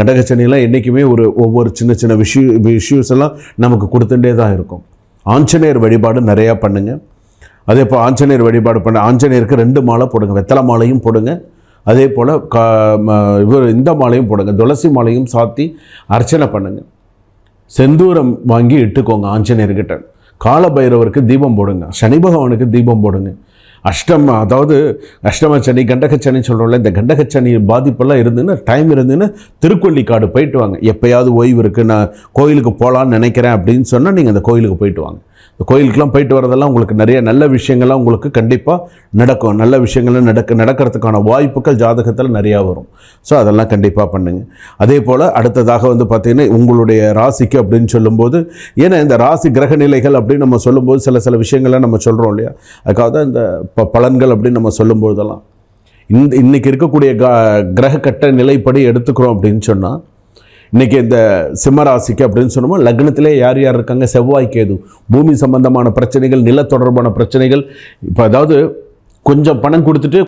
கடகச்சனிலாம் என்றைக்குமே ஒரு ஒவ்வொரு சின்ன சின்ன விஷய இஷ்யூஸ் எல்லாம் நமக்கு கொடுத்துட்டே தான் இருக்கும். ஆஞ்சநேயர் வழிபாடு நிறையா பண்ணுங்கள் அதே போல் ஆஞ்சநேயர் வழிபாடு பண்ண ஆஞ்சநேயருக்கு ரெண்டு மாலை போடுங்க. வெத்தலை மாலையும் போடுங்க. அதே போல் கா இவர் இந்த மாலையும் போடுங்க. துளசி மாலையும் சாத்தி அர்ச்சனை பண்ணுங்கள் செந்தூரம் வாங்கி இட்டுக்கோங்க ஆஞ்சநேயர்கிட்ட. காலபைரவருக்கு தீபம் போடுங்க. சனி பகவானுக்கு தீபம் போடுங்க. அஷ்டம் அதாவது அஷ்டம சனி கண்டக சொல்கிறோம்ல இந்த கண்டகச்சனி பாதிப்பெல்லாம் இருந்துன்னு டைம் இருந்துன்னு திருக்கொள்ளிக்காடு போயிட்டு வாங்க. எப்பயாவது ஓய்வு இருக்குது நான் கோயிலுக்கு போகலான்னு நினைக்கிறேன் அப்படின்னு சொன்னால் நீங்கள் அந்த கோயிலுக்கு போயிட்டு வாங்க. இந்த கோயிலுக்கெல்லாம் போயிட்டு வரதெல்லாம் உங்களுக்கு நிறைய நல்ல விஷயங்கள்லாம் உங்களுக்கு கண்டிப்பாக நடக்கும். நல்ல விஷயங்கள்லாம் நடக்க நடக்கிறதுக்கான வாய்ப்புகள் ஜாதகத்தில் நிறையா வரும். ஸோ அதெல்லாம் கண்டிப்பாக பண்ணுங்கள் அதே போல் அடுத்ததாக வந்து பார்த்திங்கன்னா உங்களுடைய ராசிக்கு அப்படின்னு சொல்லும்போது ஏன்னா இந்த ராசி கிரக நிலைகள் அப்படின்னு நம்ம சொல்லும்போது சில சில விஷயங்கள்லாம் நம்ம சொல்கிறோம் இல்லையா? அதுக்காக தான் இந்த ப பலன்கள் அப்படின்னு நம்ம சொல்லும்போதெல்லாம். இந்த இன்றைக்கி இருக்கக்கூடிய க கிரக கட்ட நிலைப்படி எடுத்துக்கிறோம் அப்படின்னு சொன்னால் இன்றைக்கி இந்த சிம்மராசிக்கு அப்படின்னு சொன்னோமோ லக்னத்திலே யார் யார் இருக்காங்க? செவ்வாய் கேது. பூமி சம்பந்தமான பிரச்சனைகள் நில தொடர்பான பிரச்சனைகள். இப்போ அதாவது கொஞ்சம் பணம் கொடுத்துட்டு